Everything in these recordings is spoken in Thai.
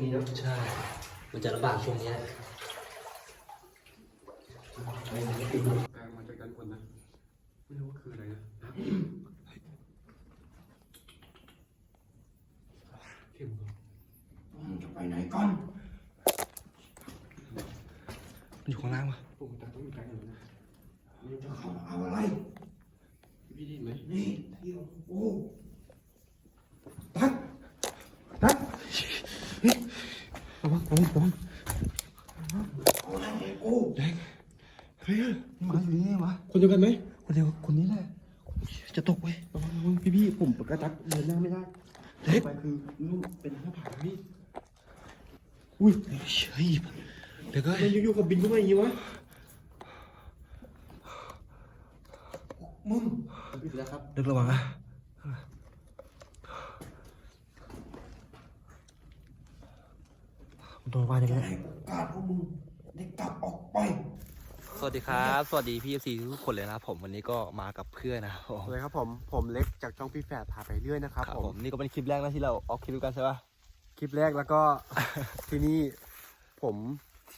นี่เนาะใช่ มันจะลำบากช่วงเนี้ยแปลงมาจากด้านบนนะ ไม่รู้ว่าคืออะไรนะเข้มเหรอมึงจะไปไหนก่อนมันอยู่ข้างล่างปะปกติต้องมีการอยู่นะมึงจะเข้ามาเอาอะไร พี่ได้ยินไหมนี่ที่ของกูตัดตัด ระวังระวังระวังเอาอะไรให้กูเฮ้ยมาอยู่นี่วะคนเดียวกันไหมคนเดียวคนนี้แหละจะตกเว้ยระวังระวังพี่พี่ผมกระตักเดินหน้าไม่ได้เล็กไปคือนุ่มเป็นหน้าผาพี่อุ้ยเฮ้ยเดี๋ยวก็มันอยู่ๆกับบินเข้ามาอย่างนี้วะมึงพี่แล้วครับเด็กระวังนะ โดนว่าได้ไหมให้โอกาสพวกมึงได้กลับออกไป สวัสดีครับ สวัสดีพี่ซีทุกคนเลยนะครับผมวันนี้ก็มากับเพื่อนนะครับผมสวัสดีครับผมผมเล็กจากช่องพี่แฝดพาไปเรื่อยนะครับครับผผมมนี่ก็เป็นคลิปแรกนะที่เราออกคลิปด้วยกันใช่ปะคลิปแรกแล้วก็ ที่นี่ผม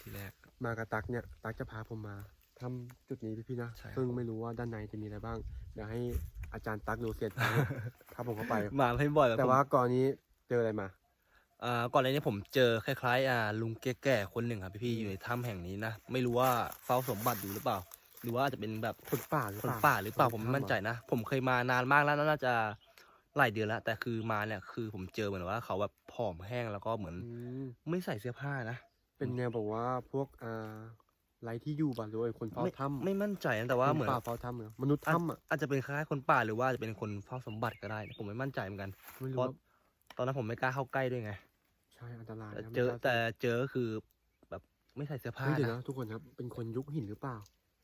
ทีแรก มากับตักเนี่ยตักจะพาผมมาทำจุดนี้พี่ๆนะใช่ครับ ซึ่งไม่รู้ว่าด้านในจะมีอะไรบ้างเดี๋ยวให้อาจารย์ตักดูเสร็จถ้าผมเข้าไป มาให้บ่อยแล้วแต่ผมว่าก่อนนี้เจออะไรมาอ่า ก่อนเลยเนี่ยผมเจอคล้ายๆอ่าลุงแก่ๆคนหนึ่งครับพี่ๆอยู่ในถ้ำแห่งนี้นะไม่รู้ว่าเฝ้าสมบัติอยู่หรือเปล่า หรือว่าอาจจะเป็นแบบคนป่าหรือคนเปล่าป่าหรือเปล่าผมไม่มั่นใจนะ ผมเคยมานานมากแล้วน่าจะหลายเดือนแล้วแต่คือมาเนี่ยคือผมเจอเหมือนว่าเขาแบบผอมแห้งแล้วก็เหมือน อืมไม่ใส่เสื้อผ้านะ เป็นแนวบอกว่าพวกอ่าไรที่อยู่บ้านด้วยคนเฝ้าไม่ถ้ำไม่มั่นใจนะแต่ว่าเหมือนคป่าเฝ้าถ้ำเหรอมนุษย์อาจถ้ำอะอาจจะเป็นคล้ายๆคนป่าหรือว่าจะเป็นคนเฝ้าสมบัติก็ได้ ผมไม่มั่นใจเหมือนกัน ไม่เพรู้ราะว่าตอนนั้นผมไม่กล้าเข้าใกล้ด้วยไงใช่อันตรายแต่นะเจอไม่กล้าแต่เจอก็คือแบบไม่ใส่เสื้อผ้าเฮ้ยเดี๋ยวนะนะทุกคนครับเป็นคนยุคหินหรือเปล่า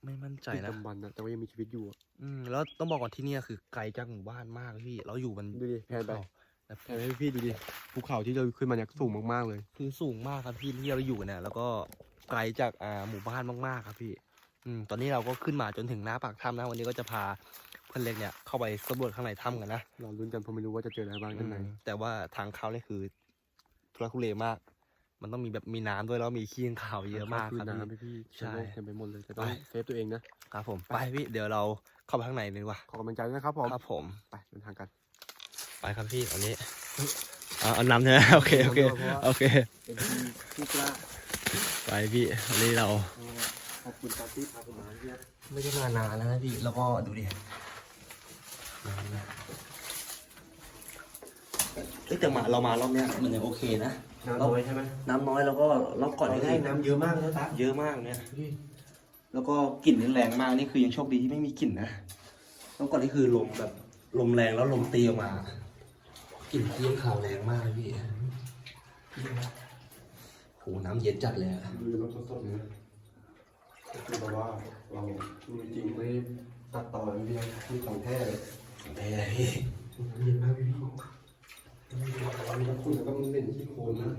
ไม่มั่นใจดึกนะดำบรรพ์นะแต่ว่ายังมีชีวิตอยู่อะอืมแล้วต้องบอกก่อนที่เนี่ยคือไกลจากหมู่บ้านมากเลยพี่เราอยู่บนดูดิแพนไปเขาแบบ แพนให้พี่ดูดิภูเขาที่เราขึ้นมาเนี่ยสูงมากๆเลย คือสูงมากครับพี่ที่เราอยู่เนี่ยแล้วก็ไกลจากอ่าหมู่บ้านมากๆครับพี่ อืมตอนนี้เราก็ขึ้นมาจนถึงหน้าปากถ้ำนะวันนี้ก็จะพาเพื่อนเล็กเนี่ยเข้าไปสำรวจข้างในถ้ำกันนะเราลุ้นกันเพราะไม่รู้ว่าจะเจออะไรบ้างด้านในอืมแต่ว่าทางเข้าเนี่ยคือ ทุรักทุเลมาก มันต้องมีแบบมีน้ำด้วยแล้วมีขี้ข้างขาวเยอะมากคืครับน้ำพี่พี่พี่ใช่ใช่เต็มไปหมดเลยแต่ต้องไปเซฟตัวเองนะครับผมไปพี่เดี๋ยวเราเข้าไปข้างในเลยดีกว่าขอกำลังใจด้วยนะครับผมครับผมไปเดินทางกัน ไปครับพี่อันนี้เอาเอาน้ำใช่ไหมโอเคโอเคโอเคเป็นที่ที่กล้าไปพี่อันนี้เราขอบคุณตาที่พาผมมาเนี่ยไม่ได้มานานแล้วนะพี่แล้วก็ดูดิเอ้ย แต่มาเรามารอบเนี้ยมันยังโอเคนะน้ำน้อยใช่ไหมน้ำน้อยแล้วก็รอบก่อนนี่ได้คือน้ำเยอะมากนะตาเยอะมากเนี่ยพี่แล้วก็กลิ่นนี่แรงมากนี่คือยังโชคดีที่ไม่มีกลิ่นนะรอบก่อนนี่คือลมแบบลมแรงแล้วลมตีออกมากลิ่นที่ขาวแรงมากเลยพี่โหน้ำเย็นจัดเลยอะดูรถสดๆเลยนะคือแบบว่าเราจริงๆไม่ตัดต่อเลยพี่นี่ของแท้เลยไปเลยพี่เย็นมากพี่พี่ มีน้ำขุ่นแล้วก็มันเป็นที่โคลนนะ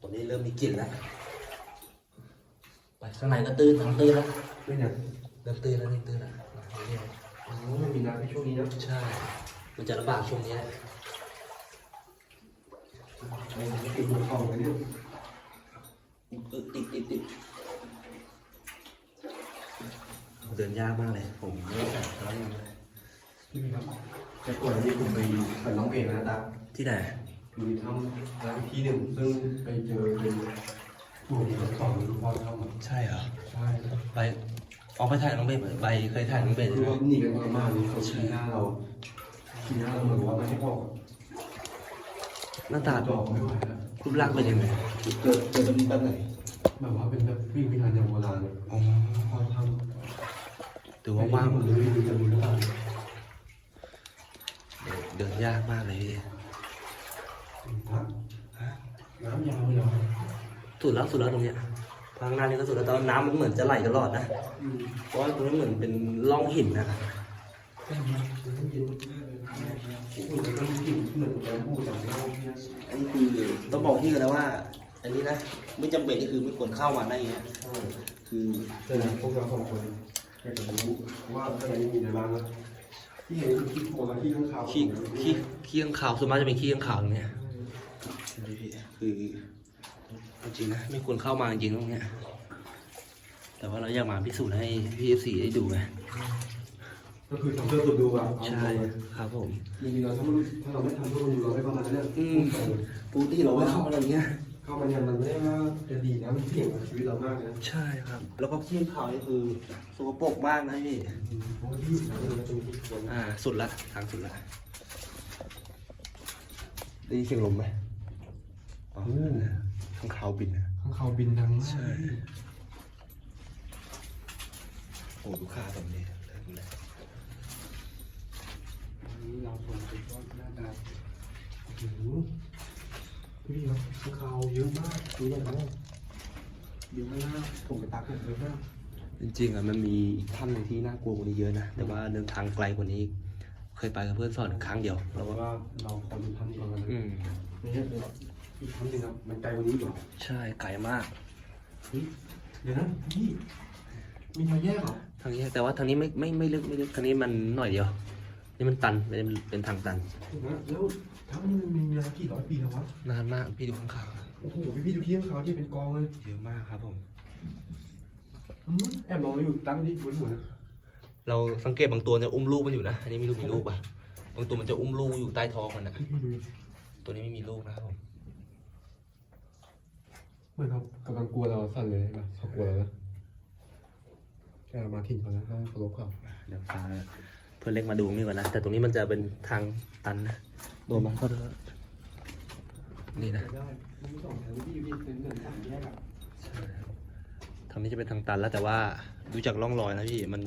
ตอนนี้เริ่มมีกลิ่นแล้วไปข้างในก็ตื้นน้ำตื้นแล้วไม่เนี่ยเริ่มตื้นแล้วนี่ตื้นแล้วอ๋อไม่มีน้ำในช่วงนี้นะใช่มันจะลำบากช่วงเนี้ยไม่ติดหัวเข่าเลยเนี่ยติดติดติดติดเดินยากมากเลย ผมไม่ได้ใส่แล้วยังไงพี่ครับแต่ก่อนนี้ผมไปไปร้องเพลงนะตา ที่ไหนมีถ้ำร้านที่หนึ่งซึ่งไปเจอเป็นผู้ที่เขาสอนลูกพ่อถ้ำอะใช่เหรอใช่ครับไปออกไปถ่ายน้องเบสใบเคยถ่ายน้องเบสคือใช่ไหมว่าหนีกันมากๆเลยเขาชี้หน้าเราชี้หน้าเราเหมือนว่าไม่ให้บอกอะหน้าตาจอกไม่ไหวแล้วรูปร่างเป็นยังไงเกิดเกิดเป็นแบบไหนแบบว่าเป็นแบบวิ่งพิธานอย่างโบราณเลยอ๋อพ่อถ้ถือำว่าว่างหมดเลยดูจะรู้หรือเปล่าเดินยากมากเลยพี่ ครับน้ำ ยาวเลยเหรอสุดแล้วสุดแล้วตรงเนี้ยทางหน้านี่ก็สุดแล้วแต่ว่าน้ำมันเหมือนจะไหลตลอดนะอืมเพราะว่าตรงนี้เหมือนเป็นร่องหินนะแค่นี้น้ำเย็นมากเลยอุ่นแล้วก็กลิ่นเหมือนแกงพูจากเล่าเนี่ยอันนี้คือต้องบอกที่กันนะว่า อันนี้นะไม่จำเป็นนี่คือไม่ควรเข้ามาได้เงี้ยใช่คือแต่พวกเราสองคนอยากจะรู้ว่าข้างในมีอะไรบ้างนะที่เห็นคือขี้โคลนและขี้ข้างคาวขี้ขี้ขี้ข้างขาวส่วนมากจะเป็นขี้ข้างขาวตรงเนี้ยนี่พี่ คือเอาจริงนะไม่ควรเข้ามาจริงๆตรงเนี้ยแต่ว่าเราอยากมาพิสูจน์ให้พี่เอฟซีได้ดูไงก็คือทำเพื่อคนดูอะใช่ครับผมจริงๆเราถ้ามันถ้าเราไม่ทำเพื่อคนดูเราไม่ประมาณนั้นเนี่ยอืมปกติเราไม่เข้ามาอะไรเงี้ยเข้ามาเนี่ยมันไม่ได้ว่าจะดีนะมันเสี่ยงกับชีวิตเรามากนะใช่ครับ แล้วก็ที่เขานี่คือสกปรกมากนะพี่เพราะว่าที่เราจะมีที่คนอ่าสุดละทางสุดละได้ยินเสียงลมไหม อ๋อข้างเขาบินนะ ข้างเขาบินดังมากใช่ โอ้ดูค่าตรงนี้เริ่มเลยวันนี้เราชมไปก็หน้าตาโอ้โหพี่ครับข้างเขาเยอะมากดูอย่างนั้นเยอะมากผมไปตากผมเยอะมากจริงๆอะมันมีอีกถ้ำหนึ่งที่น่ากลัวกว่านี้เยอะนะ แต่ว่าเดินทางไกลกว่านี้อีกเคยไปกับเพื่อนสอนครั้งเดียวเราแล้วก็ว่าเราควรทำก่อนนะอืม นี่เป็น อีกครั้งหนึ่งครับมันไกลกว่านี้อีกเหรอใช่ไกลมาก เฮ้ยเดี๋ยวนะพี่มีทางแยกเหรอทางนี้แต่ว่าทางนี้ไม่ไม่ไม่ลึกไม่ลึกทางนี้มันหน่อยเดียว นี่มันตันเป็นเป็นทางตัน เดี๋ยวนะแล้วทั้งมันมีเวลากี่ร้อยปีแล้ววะนานมากพี่ดูข้างขาวโอ้โหพี่พี่ดูที่ข้างเขาที่เป็นกองเลยเยอะมากครับผม อืมแอบมองอยู่ตั้งที่บนหัวนะเราสังเกตบางตัวเนี่ยอุ้มลูกมันอยู่นะอันนี้ไม่รู้มีลูกป่ะบางตัวมันจะอุ้มลูกอยู่ใต้ท้องมันนะพี่พี่ดูตัวนี้ไม่มีลูกนะครับผม เหมือนเขากำลังกลัวเราสั่นเลยนะเขากลัวเรานะแค่เรามาถิ่นเขาแล้วให้เคารพเขาเดี๋ยวพาเพื่อนเล็กมาดูนี่ก่อนนะแต่ตรงนี้มันจะเป็นทางตันนะโดนมันก็เถอะนี่นะได้มีสองทางที่อยู่ที่เป็นเหมือนสามแยกอะใช่ครับทางนี้จะเป็นทางตันแล้วแต่ว่าดูจากร่องรอยนะพี่มัน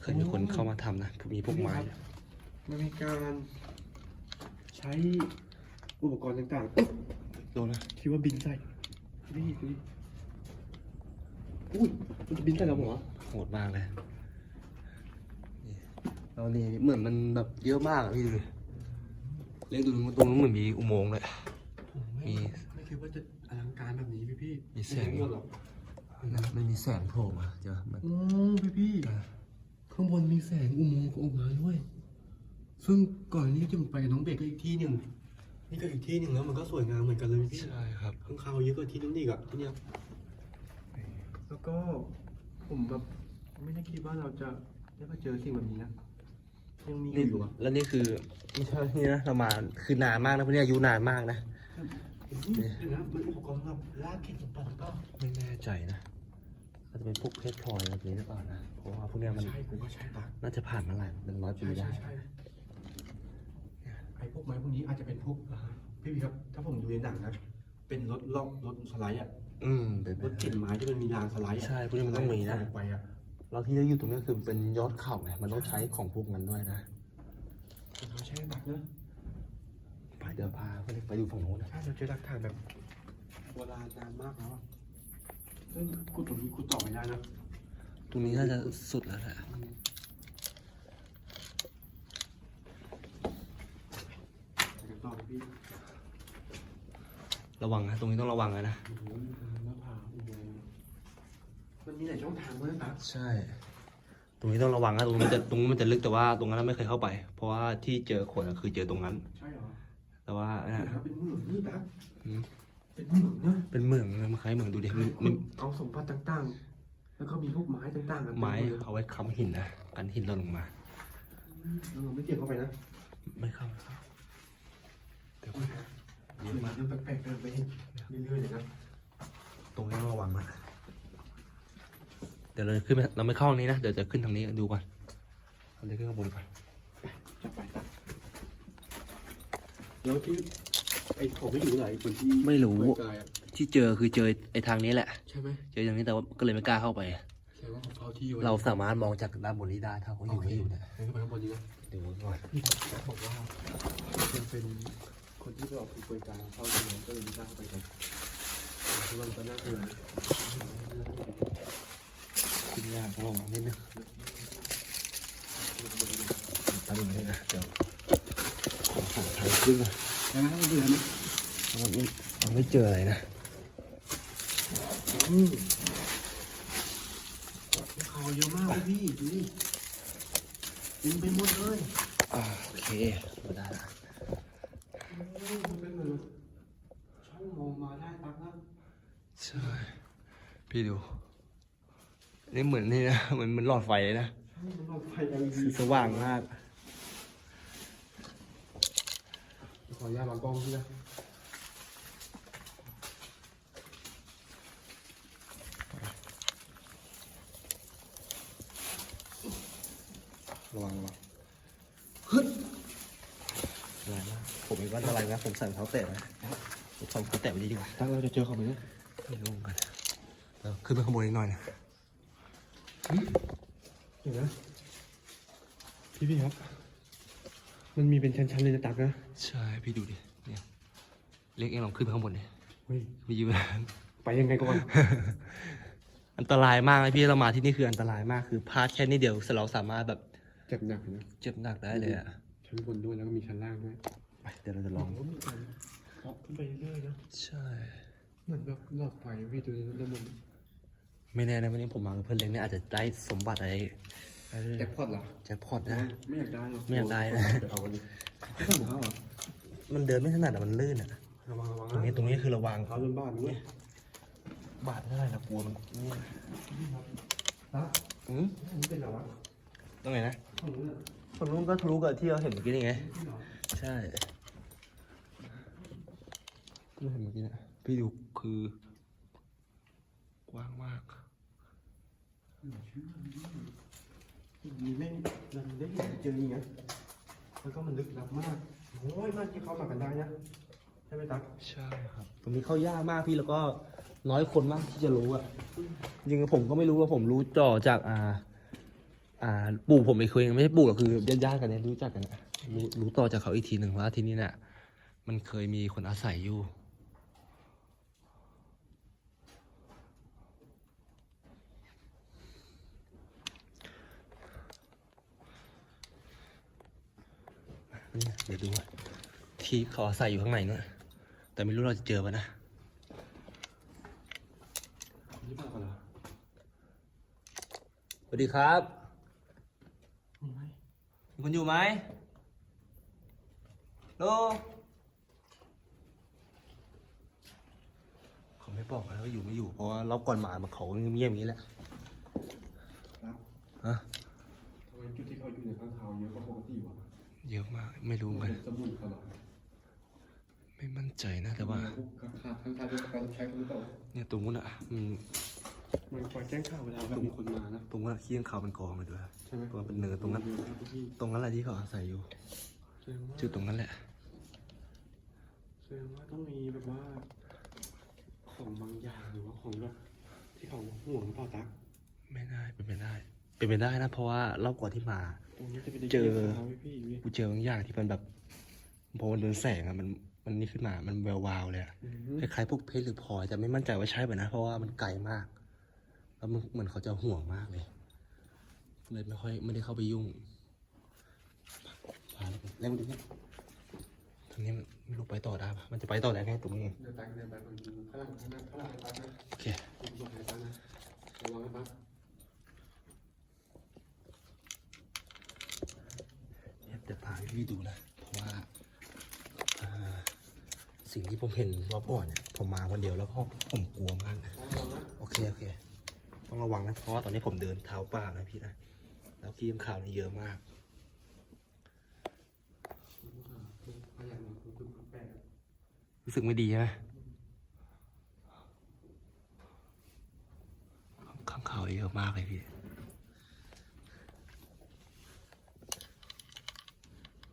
เคยมีคนเข้ามาทำนะมีพวกไม้มันมีการใช้อุปกรณ์ต่างๆเอ๊ะโดนนะคิดว่าบินใส่ พี่ดูดิอุ้ยมันจะบินใส่เราเหรอโหดมากเลยนี่แล้วนี่เหมือนมันแบบเยอะมากอะพี่ดูดิเล็กดูตรงนู้นเหมือนมีอุโมงค์เลย ผมไม่มี ไม่คิดว่าจะอลังการแบบนี้พี่พี่มีแสงไหรอกนะมันมีแสงโผล่มาเจอมันโอ้พี่พี่ข้างบนมีแสงอุโมงค์ออกมาด้วย ซึ่งก่อนนี้จะไปกับน้องเบกก็อีกที่หนึ่ง นี่ก็อีกที่หนึ่งแล้วมันก็สวยงามเหมือนกันเลยพี่ใช่ครับข้างคาวเยอะกว่าที่นู้นอีกอะที่เนี้ยแล้วก็ผมแบบไม่ได้คิดว่าเราจะได้มาเจอสิ่งแบบนี้นะยังมีนี่อยู่อะแล้วนี่คือไม่ใช่นี่นะเรามาคือนานมากนะพวกนี้อายุนานมากนะ เดี๋ยวนะมันอุปกรณ์สำหรับลากเข็นสมบัติหรือเปล่าไม่แน่ใจนะอาจจะเป็นพวกเพชรพลอยอะไรแบบนี้หรือเปล่านะเพราะว่าพวกเนี้ยมันใช่ผมว่าใช่ปะน่าจะผ่านมาหลายเป็นร้อยปีใช่ได้ใช่ใช่ไอ้พวกไม้พวกนี้อาจจะเป็นพวกพี่พี่ครับ ถ้าผมดูในหนังนะเป็น รถล่องรถสไลด์อะอืมเป็นไปรถได้เข็นไม้ที่มันมีรางสไลด์อะใช่พวกนี้มันต้องมีนะ สไลด์ไปอะเราที่เราอยู่ตรงนี้คือเป็นยอดเขาไงมันต้องใช้ของพวกนั้นด้วยนะเขาใช้หนักนะไปเดี๋ยวพาไปไปดูฝั่งโน้นนะใช่เราเจอหลักฐานแบบโบราณนานมากแล้วอะซึ่งกูตรงนี้กูตอบไม่ได้นะตรงนี้น่าจะสุดแล้วแหละเดี๋ยวต่อพี่ ระวังนะตรงนี้ต้องระวังนะนะโอ้โหมีทางหน้าผาอุโมงค์มันมีหลายช่องทางมากนะใช่ ตรงนี้ต้องระวังนะตรงนี้มันจะตรงนี้มันจะลึกแต่ว่าตรงนั้นไม่เคยเข้าไป เพราะว่าที่เจอคนอะคือเจอตรงนั้น ใช่เหรอ แต่ว่าเนี่เนี่ยครับเป็นเหมืองนี่นะอืมเป็นเหมืองนะเป็นเหมืองนะมันคล้ายเหมืองดูดิมันมันเอาสมบัติต่างๆ แล้วก็มีพวกไม้ต่างๆอะไม้เต็เลยเอาไว้ค้ำหินนะกันหินหล่นลงมาเราไม่เกี่ยวเข้าไปนะ ไม่เข้าไม่เข้าเดี๋ยวเดี๋ ยวมาเรื่องแปลกๆเดินไปเห็นเรื่อยๆเลยนะตรงนี้ต้องระวังนะเดี๋ยวเราขึ้นไปเราไม่เข้าทางนี้นะ เดี๋ยวจะขึ้นทางนี้ดูก่อนเราจะขึ้นข้างบนก่อนจะไปตัดแล้วที่ไอ้ของไม่อยู่ไหนคนที่ไม่รู้เปิดกายอะที่เจอคือเจอไอ้ทางนี้แหละ ใช่ไหมเจออย่างนี้แต่ว่าก็เลยไม่กล้าเข้าไปแสดงว่าเขาเฝ้าที่อยู่เราสามารถมองจากด้านบนนี้ได้ถ้าเขาอยู่ไม่อยู่เนี่ยเดินเข้าไปข้างบนนี้นะดูก่อนพี่เขาบอกว่ายังเป็น คนที่ไปออกคือปิดกายเฝ้าที่นั้นก็เลยไม่กล้าเข้าไปกันที่ว่ามันก็น่ากลัวนะขึ้นยากต้องนิดนึงตั้งอย่างนี้นะเดี๋ยวขอหาทางขึ้นก่อนแล้วถ้ามันเดือดไหมมันไม่มันไม่เจออะไรนะอืมเขาเยอะมากพี่ดูดิเต็มไปหมดเลยโอเคมาได้ละโอ้ยมันเป็นเหมือนช่องมองมาได้ตักนะ ใช่ พี่ดู นี่เหมือนนี่นะเหมือนเหมือนหลอดไฟเลยนะมันลองไฟ LED สว่างมาก ขออนุญาตวางกล้องพี่นะระวังระวังอะไรนะผมเองก็อะไรนะ ผมใส่รองเท้าแตะนะผมใส่รองเท้าแตะไปดีกว่า ตั้งเราจะเจอเขาไหมเนี่ยไม่รู้เหมือนกันเออขึ้นไปข้างบนอีกหน่อยนะ เห็นไหมพี่พี่ครับ มันมีเป็นชั้นๆเลยนะตักนะใช่พี่ดูดิเนี่ยเล็กเองลองขึ้นไปข้างบนดิเฮ้ยไปยืนไปยังไงก่อน อันตรายมากนะพี่เรามาที่นี่คืออันตรายมากคือพลาดแค่นิดเดียวเราสามารถแบบเจ็บหนักนะเจ็บหนักได้เลยอะชั้นบนด้วยแล้วก็มีชั้นล่างด้วยไปเดี๋ยวเราจะลองโมีการเคาะขึ้นไปเรื่อยๆนะใช่เหมือนแบบหลอดไฟพี่ดูด้านบน ไม่แน่นะวันนี้ผมมากับเพื่อนเล็กเนี่ยอาจจะได้สมบัติอะไรอะไรแจ็คพอตเหรอแจ็คพอตนะ ไม่อยากได้หรอกไม่อยากได้นะเดี๋ยวเอากันดิไม่ต้องเท้าเหรอมันเดินไม่ถนัดอะมันลื่นอะระวังระวังตรงนี้ตรงนี้คือระวังเท้าจนบ้านด้วยบาดเท่าไหร่นะกลัวมันนี่นะอืมอันนี้เป็นเหรอวะตรงไหนนะของนู้นอะคนนู้นก็ทะลุกับที่เราเห็นเมื่อกี้นี่ไงนี่เหรอใช่ที่เราเห็นเมื่อกี้นะพี่ดูคือกว้างมาก มีแม่งมันได้เห็นเจออย่างเงี้ยแล้วก็มันลึกลับมากโอ้ยบ้านที่เขามากันได้นะใช่ไหมตั๊กใช่ครับ ตรงนี้เข้ายากมากพี่แล้วก็น้อยคนมากที่จะรู้อะจริงๆผมก็ไม่รู้ว่าผมรู้จ่อจากอ่า อ่า ปู่ผมอีกคนไม่ใช่ปู่หรอกคือญาติๆกันเนี่ยรู้จักกันอะรู้รู้ต่อจากเขาอีกทีหนึ่งว่าที่นี่เนี่ยมันเคยมีคนอาศัยอยู่ นี่เดี๋ยวดูว่าที่เขาอาศัยอยู่ข้างในนู่นแต่ไม่รู้เราจะเจอปะนะนี่บ้านกันเหรอสวัสดีครับมีไหมมีคนอยู่ไหมโลเขาไม่บอกนะว่าอยู่ไม่อยู่ เพราะว่ารอบก่อนมามาเขาเงียบๆอย่างนี้แหละครับฮะ เยอะมากไม่รู้เหมือนกันสมุนเขาเหรอไม่มั่นใจนะแต่ว่าข้างขาข้างขาด้วยการใช้เขาหรือเปล่าเนี่ยตรงนู้นอะมันมันคอยแจ้งข่าวเวลาแบบมีคนมานะตรงนั้นขี้ยงเขาเป็นกองเลยด้วยใช่ไหมตรงนั้นเป็นเนินตรงนั้นพี่ตรงนั้นแหละที่เขาอาศัยอยู่แสดงว่าจุดตรงนั้นแหละแสดงว่าต้องมีแบบว่า ของบางอย่างหรือว่าของแบบที่เขาห่วงหรือเปล่าตั๊กไม่ได้เป็นไปได้ เป็นไปได้นะ เพราะว่ารอบก่อนที่มาตรงนี้จะเป็นเจอเขาพี่พี่พี่กูเจอบางอย่างที่มันแบบพอมันโดนแสงอะมันมันนี่ขึ้นมา มันแวววาวเลยอะอืมคล้ายๆพวกเพชรหรือพลอยแต่ไม่มั่นใจว่าใช่ป่ะนะ เพราะว่ามันไกลมาก แล้วมันเหมือนเขาจะห่วงมากเลย เลยไม่ค่อยไม่ได้เข้าไปยุ่งพาแล้วกันแล้วมันดูนี่ตรงนี้มันไม่รู้ไปต่อได้ปะมันจะไปต่อได้ไงตรงนี้เองเดินไปเดินไปมันดูข้างหลังข้างหน้าข้างหลังให้ตั๊กนะ โอเค ดู ให้ตั๊กนะระวังให้ตั๊กเนี่ยจะพาพี่ดูนะเพราะว่าสิ่งที่ผมเห็นรอบก่อนเนี่ยผมมาคนเดียวแล้วก็ผมกลัวมากนะโอเคโอเค ต้องระวังนะเพราะว่าตอนนี้ผมเดินเท้าเปล่านะพี่นะแล้วขี้ข่าวนี่เยอะมากพยายามคุณคุณแปลกรู้สึกไม่ดีใช่ไหมข้างข่าวเยอะมากเลยพี่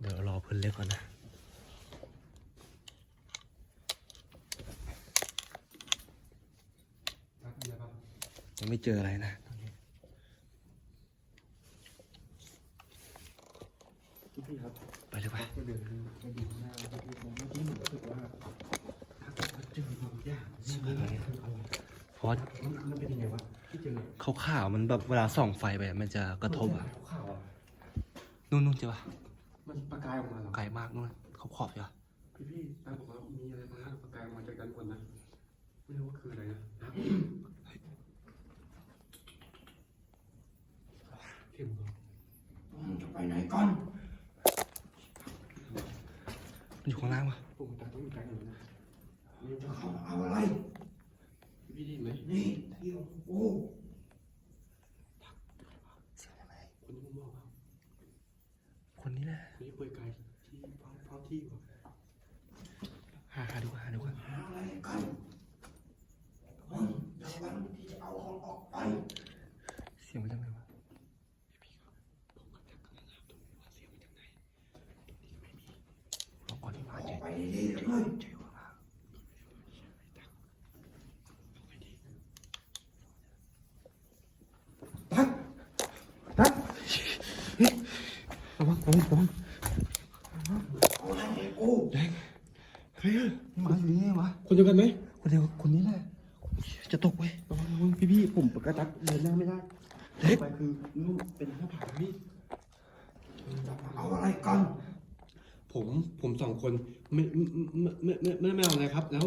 ดี๋ยวรอเพื่อนเล็กก่อนนะตั๊กมีอะไรบ้างยังไม่เจออะไรนะตอนนี้พี่พี่ครับไปเลยไปก็เดินไปดูข้างหน้าแล้วพี่ผมเมื่อกี้ผมรู้สึกว่าถ้าเกิดว่าเจอบางอย่างนี่มันคืออะไรเพราะมันมันเป็นยังไงวะที่เจอขาวๆมันแบบเวลาส่องไฟไปอะมันจะกระทบอะขาวๆอะนู่นนู่นใช่ปะ มันประกายออกมาเหรอไกลมากนู่นเขาขอบใช่ปะพี่พี่ตาบอกว่ามีอะไรบางอย่างประกายออกมาจากด้านบนนะไม่รู้ว่าคืออะไรนะเข้มก่อนมึงจะไปไหนก่อนมันอยู่ข้างล่างปะผมตาต้องมีไกลหน่อยนะมึงจะเข้ามาเอาอะไรพี่นี่ที่ของกู เสียงอะไร คนที่ผมบอกว่า คนนี้แหละ คนที่เปิดไกลที่เฝ้าเฝ้าที่ก่อน หาหาดูหาดูก่อน หาอะไรกันมึงอย่าหวังที่จะเอาของออกไป เสียงมาจากไหนวะ ผมก็จะกำลังหาตรงนี้ว่าเสียงมาจากไหนตรงนี้ก็ไม่มี ลองก่อนที่มาเจอ ออกไปดีๆเลย เจอว่า ตักตัก ระวังระวังระวัง เอาอะไรให้กู แดงใครอะ มาอยู่นี่ไงวะ คนเดียวกันไหม คนเดียวคนนี้แหละจะตกเว้ย ระวังระวังพี่พี่ๆผม กระตักเดินหน้าไม่ได้เด็กไปคือนุ่มเป็นหน้าผาพี่จะมาเอาอะไรกันผมผมสองคนไม่ไม่ไม่ไม่ไม่ไม่เอาอะไรครับ แล้ว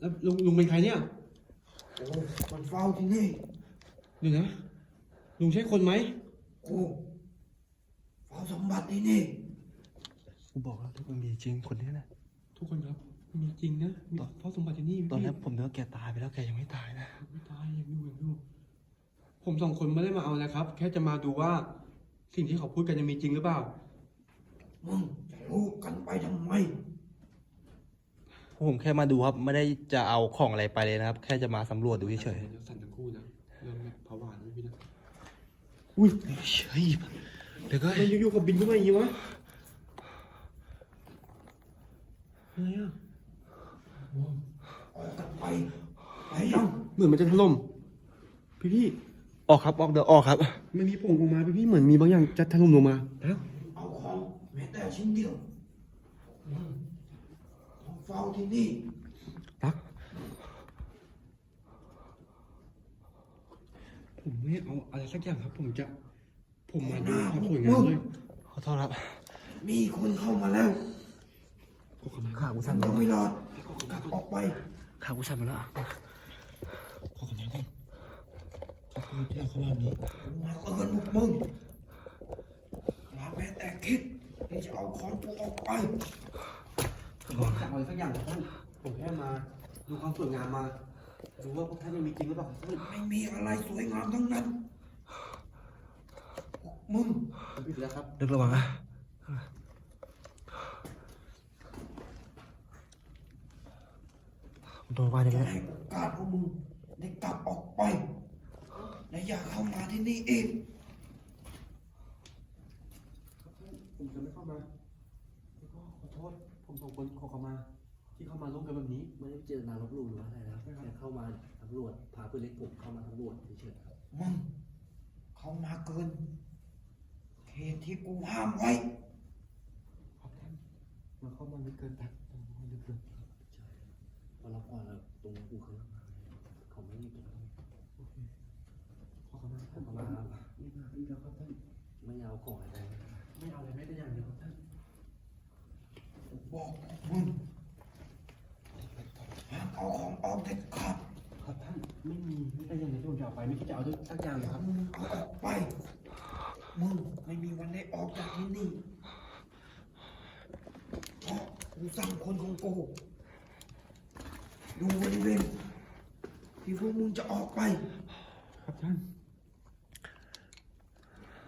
แล้วลุงลุงเป็นใครเนี่ยโอ้มันเฝ้าที่นี่เดี๋ยวนะลุงใช่คนไหมกูเฝ้าสมบัติที่นี่กูบอกแล้วทุกคนมีจริงคนนี้แหละทุกคนครับ มีจริงนะมีเฝ้าสมบัติที่นี่ตอนแรกพี่ผมนึกว่าแกตายไปแล้วแกยังไม่ตายนะไม่ตายยังอยู่ยังอยู่ผมสองคนไม่ได้มาเอานะครับ แค่จะมาดูว่าสิ่งที่เขาพูดกันจะมีจริงหรือเปล่ามึงจะรู้กันไปทำไมผมแค่มาดูครับไม่ได้จะเอาของอะไรไปเลยนะครับ แค่จะมาสำรวจดูเฉยเดี๋ยวสั่นทั้งคู่นะเริ่มแบบผวาแล้วพี่นะๆอุ้ยเฮ้ยเดี๋ยวก็มันอยู่ๆกับบินขึ้นมาอย่างนี้วะอะไรอะ ออกกันไป ไปยัง เห มือนมันจะถล่มพี่พี่ออกครับออกเดี๋ยวออกครับๆไม่มีผงออกมาพี่พี่ๆเหมือนมีบางอย่างจะถล่มลงมาแล้วเอาของแม้แต่ชิ้นเดียวมึงต้องเฝ้าที่นี่ตักผมไม่เอาอะไรสักอย่างครับ ผมจะ ผมมาดูความสวยงามเลยขอโทษครับ มีคนเข้ามาแล้วขอขมาขากูฉัสั่นนต้องไม่รอดขอขกลัมาบออกไปขากูสั่นมาแล้วอะ ขอขมาก่อนขอขมาที่ เราเข้ามาแบบนี้กูมาเตือนพวกมึงอย่าแม้แต่คิดที่จะเอาของกูออกไปผมจะเอาอะไรสักอย่างครับท่านผมแค่มา ดูความสวยงามมาดูว่าพวกท่านยังมีจริงหรือเปล่าครับท่านไม่มีอะไรสวยงามทั้งนั้นพวกมึงผมผิดแล้วครับนึกระวังนะโดนว่าได้ไหมจะให้โอกาสพวกมึงได้กลับออกไป และอย่าเข้ามาที่นี่อีกผมจะไม่เข้ามาแล้วก็ขอโทษ ผมสองคนขอเข้ามา ที่เข้ามาร่วมกันแบบนี้ ไม่ได้เจตนาลบหลู่หรือว่าอะไรนะครับแค่เข้ามาสำรวจพาเพื่อนเล็กผมเข้ามาสำรวจเฉยๆครับมึงเข้ามาเกินเขตที่กูห้ามไว้ครับท่านมาเข้ามาไม่เกินตัดผมไม่ลึกเลยใช่พอรับก่อนแล้วตรงกูเขาเขาไม่มีตรงนั้นขอเข้า มานเขามาไม่มาอีกแล้วครับท่านไม่เอาของอะไรไม่เอาอะไรแม้แต่อย่างเดียวครับท่านบอกมึงเอาของออกเด็ดขาดครับท่านไม่มีไม่แต่อย่างไหนที่ผมจะเอาไปไม่คิดจะเอาด้วยสักอย่างเลยครับมึงเอาออกไปมึงไม่มีวันได้ออกจากที่นี่เพราะกูสั่งคนของกูดูบริเวณที่พวกมึงจะออกไปครับท่าน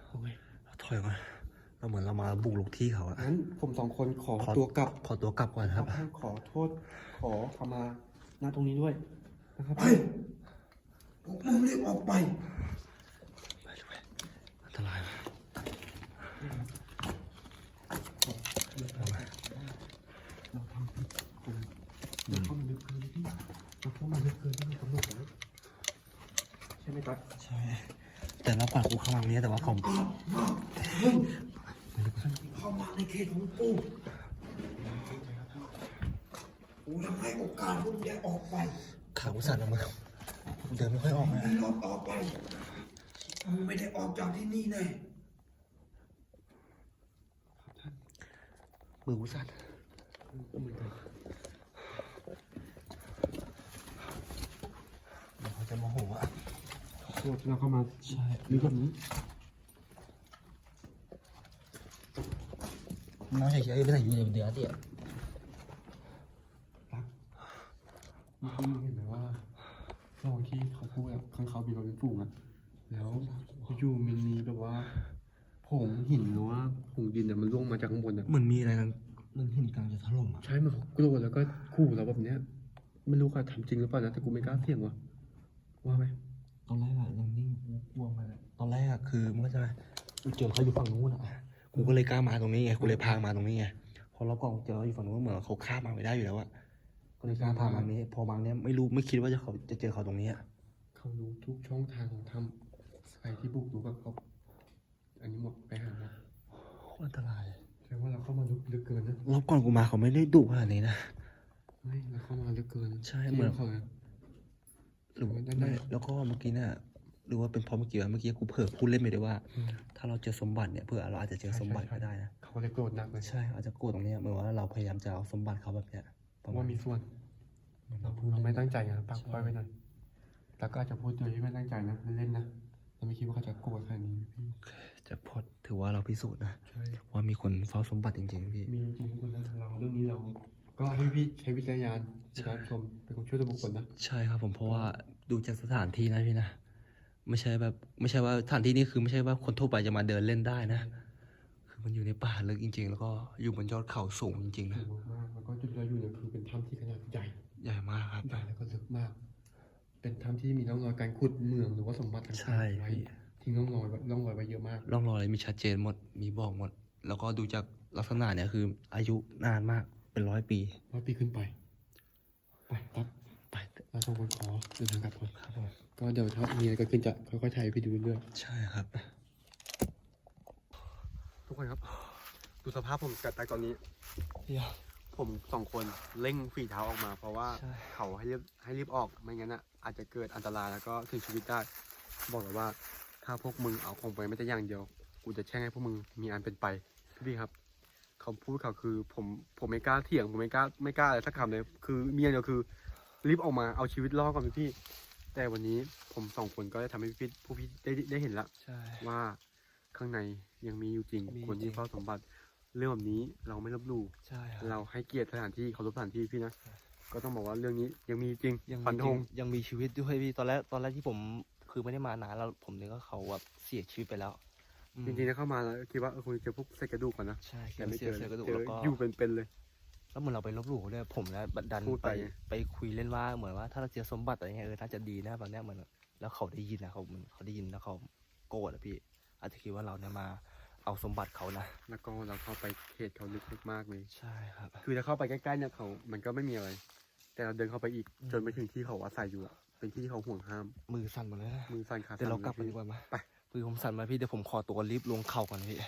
โอ้ย ถอยมาเราเหมือนเรามาบุกลุกที่เขาอะงั้นผมสองคนขอขอตัวกลับขอตัวกลับก่อนนะครับท่านขอโทษ ขอขมาณตรงนี้ด้วยนะครับไปพวกมึงรีบออกไป ไปด้วยอันตรายมากเราทำผิดผมเราเข้ามาลึกเกินพี่เราเข้ามาลึกเกินที่เรากำหนดไว้ใช่ไหมครับใช่ แต่เราปัดกูเข้ามาตรงนี้แต่ว่าเขาออกมามึงเข้ามาในเขตของกูกูจะให้โอกาสพวกมึงได้ออกไปขากูสั่นแล้วมึงเดินไม่ค่อยออกเลยไม่รอดออกไปมึงไม่ได้ออกจากที่นี่แน่มือกูสั่นก็เหมือนกันเดี๋ยวเขาจะโมโหอะ โทษที่เราเข้ามาใช่ลึกแบบนี้น้องเฉยๆไม่ใส่ยูเดือดเดียวรักเมื่อกี้มึงเห็นไหมว่าระหว่างที่ข้างเขามีรถเป็นฝูงอะแล้วอยู่มันมีแบบว่าผงหินหรือว่าผงดินเนี่ยมันร่วงมาจากข้างบนอะเหมือนมีอะไรกันมันหินกลางจะถล่มอะใช่มันกลัวแล้วก็ขู่เราแบบเนี้ยไม่รู้เขาทำจริงหรือเปล่านะแต่กูไม่กล้าเสี่ยงว่ะว่าไหมต อนแรกอะยังนิ่งกูกลัวมันอะตอนแรกอะคือมันก็จะกูเจอเขาอยู่ฝั่งนู้นอะกูก็เลยกล้ามาตรงนี้ไงกูเลยพามาตรงนี้ไงพอเราก่อนเจอเขาอยู่ฝั่งนู้นเหมือนเขาข้ามมาไม่ได้อยู่แล้วอะก็เลยกล้าพามาตรงนี้ พอมาเนี้ยไม่รู้ไม่คิดว่าจะเขาจะเจอเขาตรงนี้อะเขารู้ทุกช่องทางของถ้ำใครที่บุกรุกกับเขาอันนี้หมดไปหาหมดโคตรอันตรายแสดงว่าเราเข้ามาลึกลึกเกินนะรอบก่อนกูมาเขาไม่ได้ดุขนาดนี้นะไม่เราเข้ามาลึกเกิน ใช่เหมือนเขานะ หรือว่าด้านในไม่แล้วก็เมื่อกี้น่ะหรือว่าเป็นเพราะเมื่อกี้ว่าเมื่อกี้กูเผลอพูดเล่นไปด้วยว่าอืมถ้าเราเจอสมบัติเนี่ยเผื่อเราอาจจะเจอใช่สมบัติใช่ก็ได้นะเขาก็เลยโกรธหนักเลยใช่อาจจะโกรธตรงเนี้ยเหมือนว่าเราพยายามจะเอาสมบัติเขาแบบเนี้ยประมาว่าณมีส่วนเราพูดเราเล่นไม่ตั้งใจนะปากพลอยไปหน่อยแต่ก็อาจจะพูดโดยที่ไม่ตั้งใจนะเล่นๆนะเราไม่คิดว่าเขาจะโกรธขนาดนี้พี่จะพอดถือว่าเราพิสูจน์นะใช่ว่ามีคนเฝ้าสมบัติจริงๆพี่มีจริงๆทุกคนนะเราเรื่องนี้เรา ก็ให้พี่ใช้วิจารณญาณในการชมเป็นคนช่วยตัวบุคคลนะใช่ครับผมเพราะว่าดูจากสถานที่นะพี่นะ ไม่ใช่แบบ ไม่ใช่ว่าสถานที่นี้คือไม่ใช่ว่าคนทั่วไปจะมาเดินเล่นได้นะ คือมันอยู่ในป่าลึกจริง ๆ แล้วก็อยู่บนยอดเขาสูงจริงๆนะ สูงมากแล้วก็จุดที่เราอยู่เนี่ยคือเป็นถ้ำที่ขนาดใหญ่ใหญ่มากครับ ใหญ่แล้วก็ลึกมาก เป็นถ้ำที่มีร่องรอยการขุดเหมืองหรือว่าสมบัติต่างใช่ๆไว้พี่ทิ้งร่องรอยไว้ร่องรอยไว้เยอะมาก ร่องรอยอะไรมีชัดเจนหมด มีบอกหมด แล้วก็ดูจากลักษณะเนี่ยคืออายุนานมาก เป็นร้อยปี ร้อยปีขึ้นไป ไปครับไปเราสองคนขอเดินทางกลับก่อนครับผมก็เดี๋ยวถ้ามีอะไรเกิดขึ้นจะค่อยๆถ่ายไปดูเรื่อยใช่ครับ ๆทุกคนครับ ดูสภาพผมกับตาตอนนี้ เดี๋ยว ผมสองคนเร่งฝีเท้าออกมา เพราะว่าใช่ เขาให้รีบให้รีบออกไม่งั้นอะอาจจะเกิดอันตรายแล้วก็ถึงชีวิตได้ บอกเลยว่าถ้าพวกมึงเอาของไปไม่แต่อย่างเดียว กูจะแช่งให้พวกมึงมีอันเป็นไปพี่พี่ครับ คำพูดเขาคือ ผมผมไม่กล้าเถียงผมไม่กล้าไม่กล้าอะไรสักคำเลยคือเมียเดียวคือรีบออกมาเอาชีวิตรอดก่อนพี่พี่แต่วันนี้ผมสองคนก็ได้ทำให้พี่ๆผู้พี่ได้ได้เห็นละใช่ ว่าข้างในยังมีอยู่จริง มีคนจริที่ง เฝ้าสมบัติ เรื่องแบบนี้เราไม่ลบหลู่ใช่ครับเราให้เกียรติสถานที่เคารพสถานที่พี่นะก็ต้องบอกว่าเรื่องนี้ยังมีจริงยังมีฟันธงยังมีชีวิตด้วยพี่ตอนแรกตอนแรกที่ผมคือไม่ได้มานานแล้วผมนึกว่าเขาแบบเสียชีวิตไปแล้วอืม จริงๆนะเข้ามาแล้วคิดว่าเออคงจะพวกเศษกระดูกก่อนนะ ใช่แต่ไม่เสีเจยอเสียกระดูกเจอแล้วก็อยู่เป็นๆเลย แล้วเหมือนเราไปลบหลู่ด้วยผมแล้วดันพูดไป ไปไงไปคุยเล่นว่าเหมือนว่าถ้าเราเจอสมบัติอะไรเงี้ยเออน่าจะดีนะแบบเนี้ยเหมือนแล้วเขาได้ยินนะเขาเหมือนเขาได้ยินแล้วเขาโกรธอะพี่ อาจจะคิดว่าเราเนี่ยมาเอาสมบัติเขานะแล้วก็เราเข้าไปเขตเขาลึกมากเลย ใช่ครับ คือถ้าเข้าไปใกล้ๆเนี่ยเขา มันก็ไม่มีอะไร แต่เราเดินเข้าไปอีก อืม จนไปถึงที่เขาอาศัยอยู่อะเป็นที่ที่เขาห่วงห้าม มือสั่นหมดเลยนะมือสั่นขาเดี๋ยวเรากลับสั่กันนดีกว่ามา ไป ปืนผมสั่นมาพี่เดี๋ยวผมขอตัวรีบลงเข่าก่อนพี่